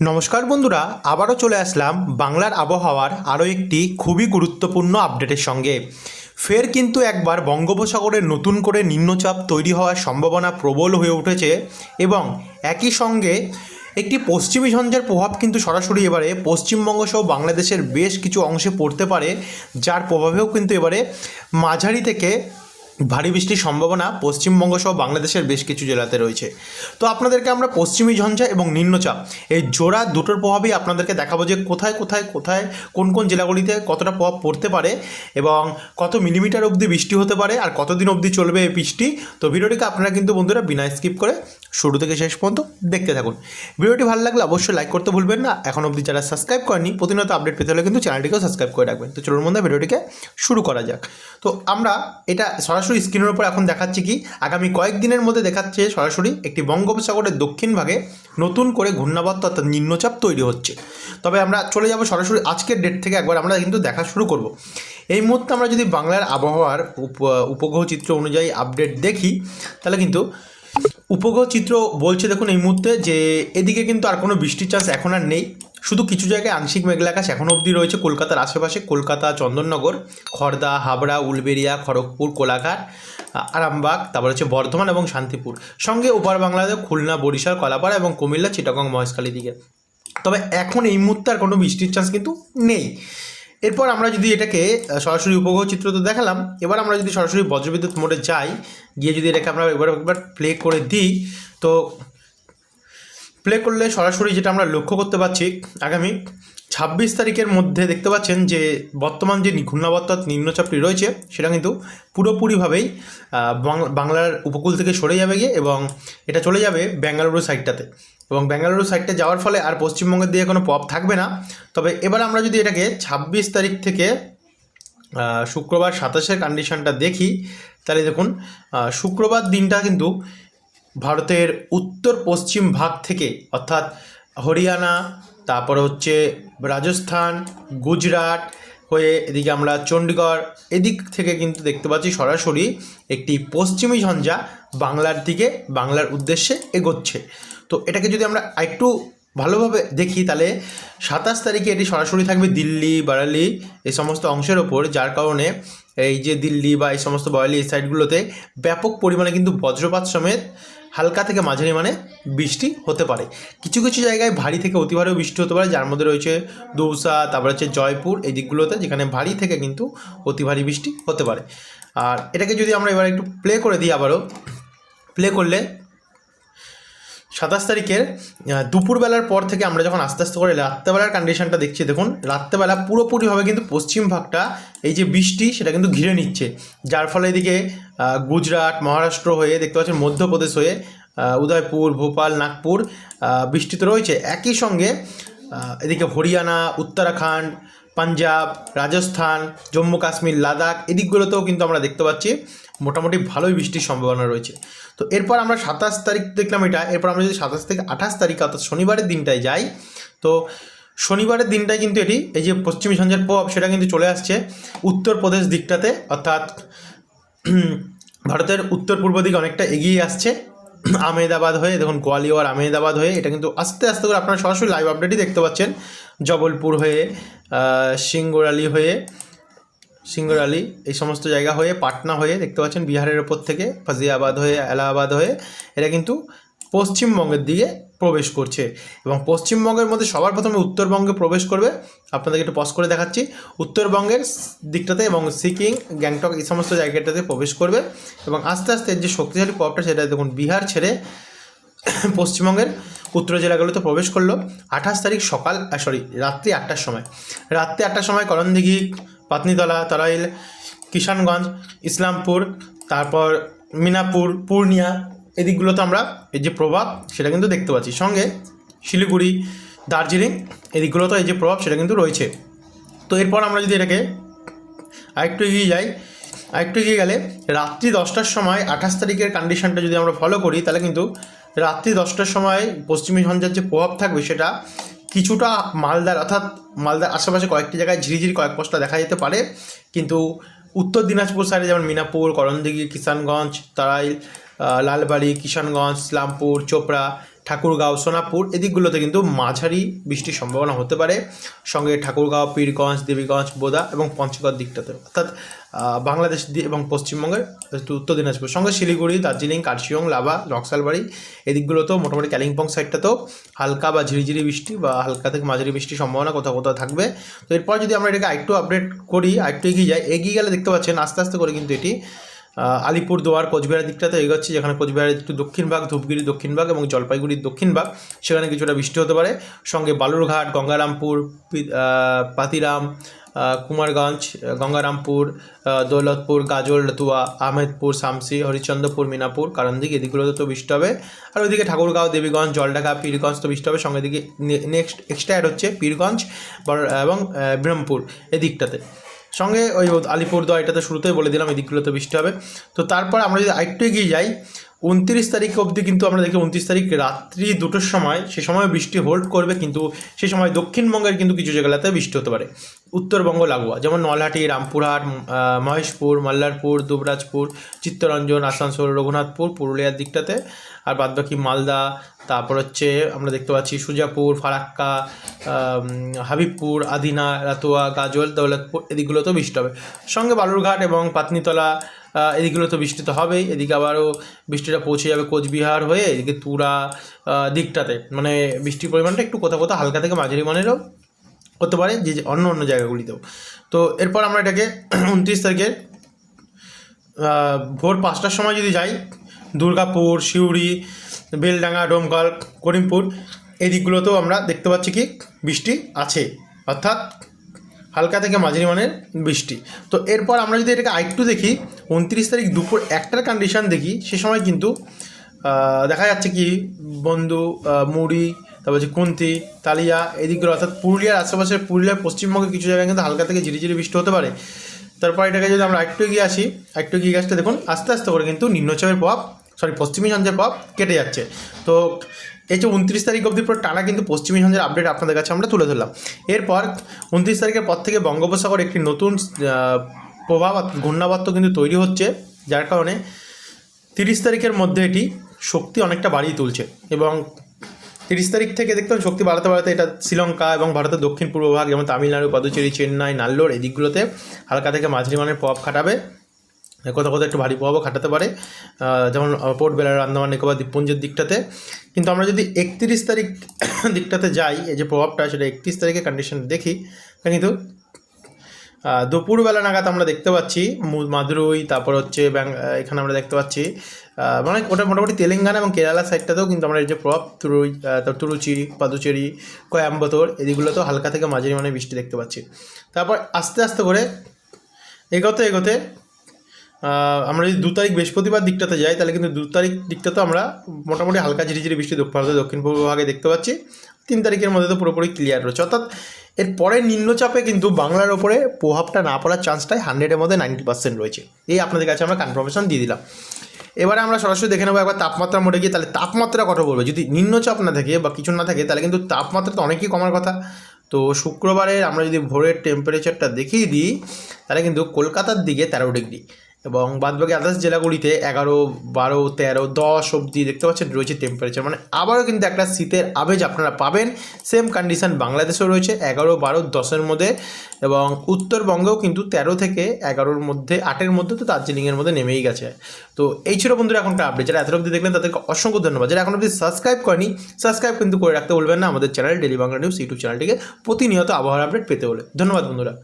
নমস্কার বন্ধুরা, আবারও চলে আসলাম বাংলার আবহাওয়ার আরও একটি খুবই গুরুত্বপূর্ণ আপডেটের সঙ্গে। ফের কিন্তু একবার বঙ্গোপসাগরে নতুন করে নিম্নচাপ তৈরি হওয়ার সম্ভাবনা প্রবল হয়ে উঠেছে এবং একই সঙ্গে একটি পশ্চিমী ঝঞ্ঝার প্রভাব কিন্তু সরাসরি এবারে পশ্চিমবঙ্গ সহ বাংলাদেশের বেশ কিছু অংশে পড়তে পারে, যার প্রভাবেও কিন্তু এবারে মাঝারি থেকে ভারী বৃষ্টির সম্ভাবনা পশ্চিমবঙ্গ সহ বাংলাদেশের বেশ কিছু জেলাতে রয়েছে। তো আপনাদেরকে আমরা পশ্চিমী ঝঞ্ঝা এবং নিম্নচাপ, এই জোড়া দুটোর প্রভাবেই আপনাদেরকে দেখাবো যে কোথায় কোথায় কোথায়, কোন কোন জেলাগুলিতে কতটা প্রভাব পড়তে পারে এবং কত মিলিমিটার অবধি বৃষ্টি হতে পারে আর কতদিন অবধি চলবে এই বৃষ্টি। তো ভিডিওটিকে আপনারা কিন্তু বন্ধুরা বিনা স্কিপ করে শুরু থেকে শেষ পর্যন্ত দেখতে থাকুন। ভিডিওটি ভালো লাগলে অবশ্যই লাইক করতে ভুলবেন না। এখন অবধি যারা সাবস্ক্রাইব করেনি প্রতিনিয়ত আপডেট পেতে হলে কিন্তু চ্যানেলটিকেও সাবস্ক্রাইব করে রাখবেন। তো চলুন মধ্যে ভিডিওটিকে শুরু করা যাক। তো আমরা এটা সরাসরি স্ক্রিনের উপর এখন দেখাচ্ছি কি, আগামী কয়েকদিনের মধ্যে দেখাচ্ছে সরাসরি একটি বঙ্গোপসাগরের দক্ষিণ ভাগে নতুন করে ঘূর্ণাবর্ত অর্থাৎ নিম্নচাপ তৈরি হচ্ছে। তবে আমরা চলে যাব সরাসরি আজকের ডেট থেকে, একবার আমরা কিন্তু দেখা শুরু করব। এই মুহূর্তে আমরা যদি বাংলার আবহাওয়ার উপ- উপগ্রহ চিত্র অনুযায়ী আপডেট দেখি, তাহলে কিন্তু উপগ্রহ চিত্র বলছে দেখুন এই মুহূর্তে যে এদিকে কিন্তু আর কোনো বৃষ্টির চান্স এখন আর নেই। শুধু কিছু জায়গায় আংশিক মেঘলা আকাশ এখনও অবধি রয়েছে, কলকাতার আশেপাশে, কলকাতা, চন্দননগর খড়দা হাবড়া, উলবেড়িয়া, খড়গপুর, কোলাঘাট, আরামবাগ, তারপর হচ্ছে বর্ধমান এবং শান্তিপুর। সঙ্গে ওপার বাংলাদেশ, খুলনা, বরিশাল, কলাপাড়া এবং কুমিল্লা, চিটাগং মহেশখালী দিকে। তবে এখন এই মুহূর্তে আর কোনো বৃষ্টির চান্স কিন্তু নেই। এরপর আমরা যদি এটাকে সরাসরি উপগ্রহ চিত্র তো দেখালাম, এবার আমরা যদি সরাসরি বজ্রবিদ্যুৎ মোডে যাই, গিয়ে যদি এটাকে আমরা এবার একবার প্লে করে দিই, তো প্লে করলে সরাসরি যেটা আমরা লক্ষ্য করতে পারছি আগামী ছাব্বিশ তারিখের মধ্যে দেখতে পাচ্ছেন যে বর্তমান যে ঘূর্ণাবর্ত অর্থাৎ নিম্নচাপটি রয়েছে, সেটা কিন্তু পুরোপুরিভাবেই বাংলার উপকূল থেকে সরে যাবে গিয়ে এবং এটা চলে যাবে বেঙ্গালুরু সাইডটাতে এবং বেঙ্গালুরু সাইডটা যাওয়ার ফলে আর পশ্চিমবঙ্গের দিকে কোনো প্রভাব থাকবে না। তবে এবার আমরা যদি এটাকে ছাব্বিশ তারিখ থেকে শুক্রবার সাতাশের কন্ডিশনটা দেখি, তাহলে দেখুন শুক্রবার দিনটা কিন্তু ভারতের উত্তর পশ্চিম ভাগ থেকে, অর্থাৎ হরিয়ানা তারপর হচ্ছে রাজস্থান, গুজরাট, হয়ে এদিকে আমরা চণ্ডীগড় এদিক থেকে কিন্তু দেখতে পাচ্ছি সরাসরি একটি পশ্চিমী ঝঞ্ঝা বাংলার দিকে, বাংলার উদ্দেশ্যে এগোচ্ছে। তো এটাকে যদি আমরা একটু ভালোভাবে দেখি, তাহলে সাতাশ তারিখে এটি সরাসরি থাকবে দিল্লি, বারালি, এই সমস্ত অংশের ওপর, যার কারণে এই যে দিল্লি বা এই সমস্ত বয়ালি এই সাইডগুলোতে ব্যাপক পরিমাণে কিন্তু বজ্রপাত সমেত হালকা থেকে মাঝারি মানে বৃষ্টি হতে পারে। কিছু কিছু জায়গায় ভারী থেকে অতি ভারী বৃষ্টি হতে পারে, যার মধ্যে রয়েছে দৌসা, তারপর হচ্ছে জয়পুর, এই দিকগুলোতে যেখানে ভারী থেকে কিন্তু অতি ভারী বৃষ্টি হতে পারে। আর এটাকে যদি আমরা এবার একটু প্লে করে দিই আবারও প্লে করলে সাতাশ তারিখের দুপুরবেলার পর থেকে আমরা যখন আস্তে আস্তে করে রাত্রেবেলার কন্ডিশনটা দেখছি, দেখুন, রাত্রেবেলা পুরোপুরিভাবে কিন্তু পশ্চিম ভাগটা এই যে বৃষ্টি, সেটা কিন্তু ঘিরে নিচ্ছে। যার ফলে এদিকে গুজরাট, মহারাষ্ট্র হয়ে দেখতে পাচ্ছেন মধ্যপ্রদেশ হয়ে উদয়পুর, ভোপাল, নাগপুর বৃষ্টি তো রয়েছে। একই সঙ্গে এদিকে হরিয়ানা, উত্তরাখণ্ড, পাঞ্জাব, রাজস্থান জম্মু কাশ্মীর লাদাখ, এদিকগুলোতেও কিন্তু আমরা দেখতে পাচ্ছি মোটামুটি ভালোই বৃষ্টির সম্ভাবনা রয়েছে। তো এরপর আমরা সাতাশ তারিখ দেখলাম এটা। এরপর আমরা যদি সাতাশ থেকে আঠাশ তারিখ, অর্থাৎ শনিবারের দিনটায় যাই, তো শনিবারের দিনটায় কিন্তু এটি, এই যে পশ্চিমী সঞ্চার প্রভাব, সেটা কিন্তু চলে আসছে উত্তরপ্রদেশ দিকটাতে। অর্থাৎ ভারতের উত্তর পূর্ব দিকে অনেকটা এগিয়ে আসছে। আমেদাবাদ হয়ে, দেখুন গোয়ালিয়র আমেদাবাদ হয়ে, এটা কিন্তু আস্তে আস্তে করে আপনারা সরাসরি লাইভ আপডেটই দেখতে পাচ্ছেন। জবলপুর হয়ে সিঙ্গুরালি হয়ে সিঙ্গরালি, এই সমস্ত জায়গা হয়ে, পাটনা হয়ে, দেখতে পাচ্ছেন বিহারের ওপর থেকে, ফাজিয়াবাদ হয়ে, এলাহাবাদ হয়ে এটা কিন্তু পশ্চিমবঙ্গের দিকে প্রবেশ করছে। এবং পশ্চিমবঙ্গের মধ্যে সবার প্রথমে উত্তরবঙ্গে প্রবেশ করবে। আপনাদেরকে একটু পজ করে দেখাচ্ছি। উত্তরবঙ্গের দিকটাতে এবং সিকিম, গ্যাংটক, এই সমস্ত জায়গাটাতে প্রবেশ করবে। এবং আস্তে আস্তে যে শক্তিশালী প্রভাবটা, সেটা দেখুন, বিহার ছেড়ে পশ্চিমবঙ্গের উত্তর জেলাগুলোতে প্রবেশ করল। আঠাশ তারিখ সকাল সরি রাত্রি আটটার সময়। রাত্রি আটটার সময় করণদিঘি পাতনিতলা, তরাইল, কিষানগঞ্জ, ইসলামপুর, তারপর মিনাপুর, পূর্ণিয়া, এদিকগুলোতে আমরা এই যে প্রভাব সেটা কিন্তু দেখতে পাচ্ছি। সঙ্গে শিলিগুড়ি, দার্জিলিং এদিকগুলোতে এই যে প্রভাব সেটা কিন্তু রয়েছে। তো এরপর আমরা যদি এটাকে আরেকটু এগিয়ে যাই, আরেকটু এগিয়ে গেলে রাত্রি দশটার সময় আঠাশ তারিখের কন্ডিশনটা যদি আমরা ফলো করি, তাহলে কিন্তু রাত্রি দশটার সময় পশ্চিমী ঝঞ্ঝার যে প্রভাব থাকবে সেটা কিছুটা মালদার, অর্থাৎ মালদার আশেপাশে কয়েকটি জায়গায় ঝিরিঝিরি কয়েক পশলা দেখা যেতে পারে। কিন্তু উত্তর দিনাজপুর সাইডে যেমন মিনাপুর, করণদিঘি, কিষানগঞ্জ তারাইল লালবাড়ি, কিষানগঞ্জ, ইসলামপুর, চোপড়া ঠাকুরগাঁও, সোনাপুর এদিকগুলোতে কিন্তু মাঝারি বৃষ্টির সম্ভাবনা হতে পারে। সঙ্গে ঠাকুরগাঁও, পীরগঞ্জ, দেবীগঞ্জ, বোদা এবং পঞ্চগড় দিকটাতে অর্থাৎ বাংলাদেশ এবং পশ্চিমবঙ্গের উত্তর দিনাজপুর। সঙ্গে শিলিগুড়ি, দার্জিলিং, কার্শিয়ং, লাভা, নকশালবাড়ি এদিকগুলোতেও মোটামুটি কালিম্পং সাইডটাতেও হালকা বা ঝিরিঝিরি বৃষ্টি বা হালকা থেকে মাঝারি বৃষ্টির সম্ভাবনা কোথাও কোথাও থাকবে। তো এরপর যদি আমরা এটাকে আরেকটু আপডেট করি, আরেকটু এগিয়ে যাই, এগিয়ে গেলে দেখতে পাচ্ছেন আস্তে আস্তে করে কিন্তু এটি আলিপুরদুয়ার, কোচবিহারের দিকটাতে এগোচ্ছে, যেখানে কোচবিহারের একটু দক্ষিণ ভাগ ধূপগিরি দক্ষিণ ভাগ এবং জলপাইগুড়ির দক্ষিণ ভাগ সেখানে কিছুটা বৃষ্টি হতে পারে। সঙ্গে বালুরঘাট, গঙ্গারামপুর পাতিরাম কুমারগঞ্জ, গঙ্গারামপুর দৌলতপুর, গাজল, রতুয়া, আহমেদপুর, শামসি, হরিচন্দ্রপুর, মিনাপুর কারণদিক এদিকগুলোতে তো বৃষ্টি হবে। আর ওইদিকে ঠাকুরগাঁও, দেবীগঞ্জ, জলঢাকা, পীরগঞ্জ তো বৃষ্টি হবে। সঙ্গে দিকে নেক্সট এক্সট্রা অ্যাড হচ্ছে পীরগঞ্জ এবং ব্রহ্মপুর এদিকটাতে। সঙ্গে ওই আলিপুরদুয়ার এটাতে শুরুতেই বলে দিলাম, এই দিকগুলোতে বৃষ্টি হবে। তো তারপর আমরা যদি আরেকটু এগিয়ে যাই, উনত্রিশ তারিখ অবধি কিন্তু আমরা দেখি উনত্রিশ তারিখ রাত্রি দুটোর সময় সে সময় বৃষ্টি হোল্ড করবে, কিন্তু সে সময় দক্ষিণবঙ্গের কিন্তু কিছু জায়গাতে বৃষ্টি হতে পারে। উত্তরবঙ্গ লাগোয়া, যেমন নলহাটি, রামপুরহাট মহেশপুর, মাল্লারপুর, দুবরাজপুর, চিত্তরঞ্জন, আসানসোল, রঘুনাথপুর, পুরুলিয়ার দিকটাতে, আর বাদবাকি মালদা, তারপর হচ্ছে আমরা দেখতে পাচ্ছি সুজাপুর, ফারাক্কা হাবিবপুর, আদিনা, রাতুয়া, গাজল, দৌলতপুর এদিকগুলোতেও বৃষ্টি হবে। সঙ্গে বালুরঘাট এবং পাতনিতলা এদিকগুলো তো বৃষ্টি তো হবেই, এদিকে আবারও বৃষ্টিটা পৌঁছে যাবে কোচবিহার হয়ে, এদিকে তুরা দিকটাতে। মানে বৃষ্টির পরিমাণটা একটু কোথাও কোথাও হালকা থেকে মাঝারি মানেরও হতে পারে যে অন্য অন্য জায়গাগুলিতেও তো এরপর আমরা এটাকে উনত্রিশ তারিখে আহ, ভোর পাঁচটার সময় যদি যাই দুর্গাপুর সিউড়ি বেলডাঙ্গা ডোমকল করিমপুর এই দিকগুলোতেও আমরা দেখতে পাচ্ছি কি বৃষ্টি আছে। অর্থাৎ হালকা থেকে মাঝারি মানের বৃষ্টি। তো এরপর আমরা যদি এটাকে আরেকটু দেখি উনত্রিশ তারিখ দুপুর একটার কন্ডিশন দেখি সে সময় কিন্তু দেখা যাচ্ছে কি বন্ধু মুড়ি তারপর হচ্ছে কুন্তি, তালিয়া এদিকগুলো অর্থাৎ পুরুলিয়ার আশেপাশে পুরুলিয়ার পশ্চিমবঙ্গের কিছু জায়গায় কিন্তু হালকা থেকে ঝিরিঝিরি বৃষ্টি হতে পারে। তারপর এটাকে যদি আমরা একটু এগিয়ে আসি একটু এগিয়ে গাছটা দেখুন, আস্তে আস্তে করে কিন্তু নিম্নচাপের প্রভাব সরি পশ্চিমী ঝঞ্ঝের প্রভাব কেটে যাচ্ছে। তো এই যে উনত্রিশ তারিখ অবধি পুরো টানা কিন্তু পশ্চিমী ঝঞ্ঝের আপডেট আপনাদের কাছে আমরা তুলে ধরলাম। এরপর উনত্রিশ তারিখের পর থেকে বঙ্গোপসাগর একটি নতুন প্রভাব ঘূর্ণাবর্ত কিন্তু তৈরি হচ্ছে, যার কারণে তিরিশ তারিখের মধ্যে এটি শক্তি অনেকটা বাড়িয়ে তুলছে এবং তিরিশ তারিখ থেকে দেখতে পাবেন শক্তি বাড়াতে বাড়াতে এটা শ্রীলঙ্কা এবং ভারতের দক্ষিণ পূর্ব ভাগ যেমন তামিলনাড়ু, পদুচেরি, চেন্নাই, নাল্লোর এই দিকগুলোতে হালকা থেকে মাঝারি মানের প্রভাব খাটাবে। কোথাও কোথাও একটু ভারী প্রভাবও খাটাতে পারে। যেমন পোর্ট বেলার, আন্দামান নিকোবর, দ্বীপপুঞ্জের দিকটাতে। কিন্তু আমরা যদি একত্রিশ তারিখ দিকটাতে যাই, এই যে প্রভাবটা, সেটা একত্রিশ তারিখে কন্ডিশন দেখি, কিন্তু দুপুরবেলা নাগাদ আমরা দেখতে পাচ্ছি মাদুরই, তারপর হচ্ছে এখানে আমরা দেখতে পাচ্ছি মানে ওটা মোটামুটি তেলেঙ্গানা এবং কেরালা সাইডটাতেও কিন্তু আমরা এই যে প্রভাব, তুরুই তুরুচি, পাদুচেরি, কোয়াম্বতোর এদিকগুলোতেও হালকা থেকে মাঝারি মানে বৃষ্টি দেখতে পাচ্ছি। তারপর আস্তে আস্তে করে এগোতে এগোতে আমরা যদি দু তারিখ বৃহস্পতিবার দিকটাতে যাই, তাহলে কিন্তু দু তারিখ দিকটা তো আমরা মোটামুটি হালকা ঝিরিঝিরি বৃষ্টি ভারতের দক্ষিণ পূর্ব ভাগে দেখতে পাচ্ছি। তিন তারিখের মধ্যে তো পুরোপুরি ক্লিয়ার রয়েছে। অর্থাৎ এর পরে নিম্নচাপে কিন্তু বাংলার ওপরে প্রভাবটা না পড়ার চান্সটাই হান্ড্রেডের মধ্যে নাইনটি পার্সেন্ট রয়েছে। এই আপনাদের কাছে আমরা কনফার্মেশন দিয়ে দিলাম। এবারে আমরা সরাসরি দেখে নেব একবার তাপমাত্রা মোড়ে গিয়ে, তাহলে তাপমাত্রা কত বলবে যদি নিম্নচাপ না থাকে বা কিছু না থাকে, তাহলে কিন্তু তাপমাত্রা তো অনেকই কমার কথা। তো শুক্রবারে আমরা যদি ভোরের টেম্পারেচারটা দেখিয়ে দিই, তাহলে কিন্তু কলকাতার দিকে তেরো ডিগ্রি এবং বাদবাকি আদার্স জেলাগুলিতে এগারো, বারো, তেরো, দশ অবধি দেখতে পাচ্ছেন, রয়েছে টেম্পারেচার মানে আবারও কিন্তু একটা শীতের আবেজ আপনারা পাবেন। সেম কন্ডিশন বাংলাদেশেও রয়েছে, এগারো, বারো, দশের মধ্যে এবং উত্তরবঙ্গেও কিন্তু তেরো থেকে এগারোর মধ্যে, আটের মধ্যে তো দার্জিলিংয়ের মধ্যে নেমেই গেছে। তো এই ছিল বন্ধুরা এখনকার আপডেট যারা এত অবধি দেখলেন তাদেরকে অসংখ্য ধন্যবাদ। যারা এখন অবধি সাবস্ক্রাইব করেনি সাবস্ক্রাইব কিন্তু করে রাখতে বলবেন না। আমাদের channel daily Bangla news YouTube চ্যানেলটিকে প্রতিনিয়ত আবহাওয়ার আপডেট পেতে হলে। ধন্যবাদ বন্ধুরা।